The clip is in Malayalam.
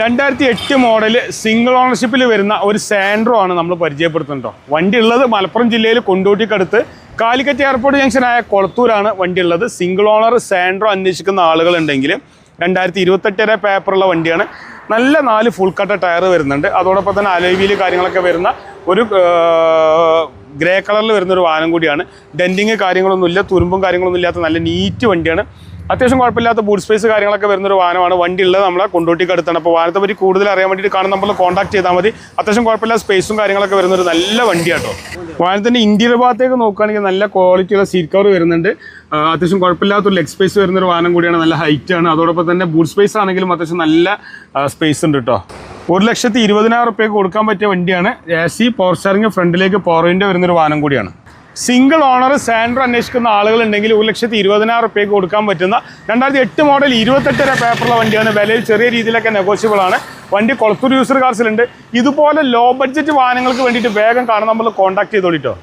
രണ്ടായിരത്തി എട്ട് മോഡൽ സിംഗിൾ ഓണർഷിപ്പിൽ വരുന്ന ഒരു സാൻഡ്രോ ആണ് നമ്മൾ പരിചയപ്പെടുത്തുന്നുണ്ടോ വണ്ടി ഉള്ളത് മലപ്പുറം ജില്ലയിൽ കൊണ്ടോട്ടിക്കടുത്ത് കാലിക്കറ്റ് എയർപോർട്ട് ജംഗ്ഷനായ കൊളത്തൂരാണ് വണ്ടി ഉള്ളത്. സിംഗിൾ ഓണർ സാൻഡ്രോ അന്വേഷിക്കുന്ന ആളുകളുണ്ടെങ്കിൽ രണ്ടായിരത്തി ഇരുപത്തെട്ടര പേപ്പറുള്ള വണ്ടിയാണ്. നല്ല നാല് ഫുൾ കട്ട ടയർ വരുന്നുണ്ട്. അതോടൊപ്പം തന്നെ അലോവിയിൽ കാര്യങ്ങളൊക്കെ വരുന്ന ഒരു ഗ്രേ കളറിൽ വരുന്ന ഒരു വാഹനം കൂടിയാണ്. ഡെന്റിങ് കാര്യങ്ങളൊന്നുമില്ല തുരുമ്പും കാര്യങ്ങളൊന്നും ഇല്ലാത്ത നല്ല നീറ്റ് വണ്ടിയാണ്. അത്യാവശ്യം കുഴപ്പമില്ലാത്ത ബൂട്ട് സ്പേസ് കാര്യങ്ങളൊക്കെ വരുന്ന ഒരു വാഹനമാണ്. വണ്ടി ഉള്ളത് നമ്മളെ കൊണ്ടോട്ടിക്ക് അടുത്താണ് അപ്പോൾ വാഹനത്തെ പറ്റി കൂടുതൽ അറിയാൻ വേണ്ടിയിട്ട് കാണാൻ നമ്മൾ കോൺടാക്ട് ചെയ്താൽ മതി. അത്യാവശ്യം കുഴപ്പമില്ല സ്പേസും കാര്യങ്ങളൊക്കെ വരുന്ന ഒരു നല്ല വണ്ടിയാട്ടോ. വാഹനത്തിന്റെ ഇന്ത്യയുടെ ഭാഗത്തേക്ക് നോക്കുകയാണെങ്കിൽ നല്ല ക്വാളിറ്റിയുള്ള സീറ്റ് കവർ വരുന്നുണ്ട്. അത്യാവശ്യം കുഴപ്പമില്ലാത്ത ഒരു ലെഗ് സ്പേസ് വരുന്ന ഒരു വാഹനം കൂടിയാണ്. നല്ല ഹൈറ്റ് ആണ്. അതോടൊപ്പം തന്നെ ബൂട്ട് സ്പേസ് ആണെങ്കിലും അത്യാവശ്യം നല്ല സ്പേസ് ഉണ്ട് കേട്ടോ ഒരു ലക്ഷത്തി ഇരുപതിനായിരം റുപ്യക്ക് കൊടുക്കാൻ പറ്റിയ വണ്ടിയാണ്. എ സി പവർ സ്റ്റാറിങ് ഫ്രണ്ടിലേക്ക് പവർ വിൻഡോ വരുന്ന ഒരു വാഹനം കൂടിയാണ്. സിംഗിൾ ഓണർ സാൻഡ്രോ അന്വേഷിക്കുന്ന ആളുകളുണ്ടെങ്കിൽ ഒരു ലക്ഷത്തി ഇരുപതിനായിരം റുപ്യക്ക് കൊടുക്കാൻ പറ്റുന്ന രണ്ടായിരത്തി എട്ട് മോഡൽ ഇരുപത്തെട്ടര പേപ്പറുള്ള വണ്ടിയാണ്. വിലയിൽ ചെറിയ രീതിയിലൊക്കെ നെഗോഷ്യബിൾ ആണ്. വണ്ടി കൊളത്തൂർ യൂസർ കാർസിലുണ്ട് ഇതുപോലെ ലോ ബഡ്ജറ്റ് വാഹനങ്ങൾക്ക് വേണ്ടിയിട്ട് വേഗം കാണാൻ നമ്മൾ കോൺടാക്ട് ചെയ്തോളിട്ടോ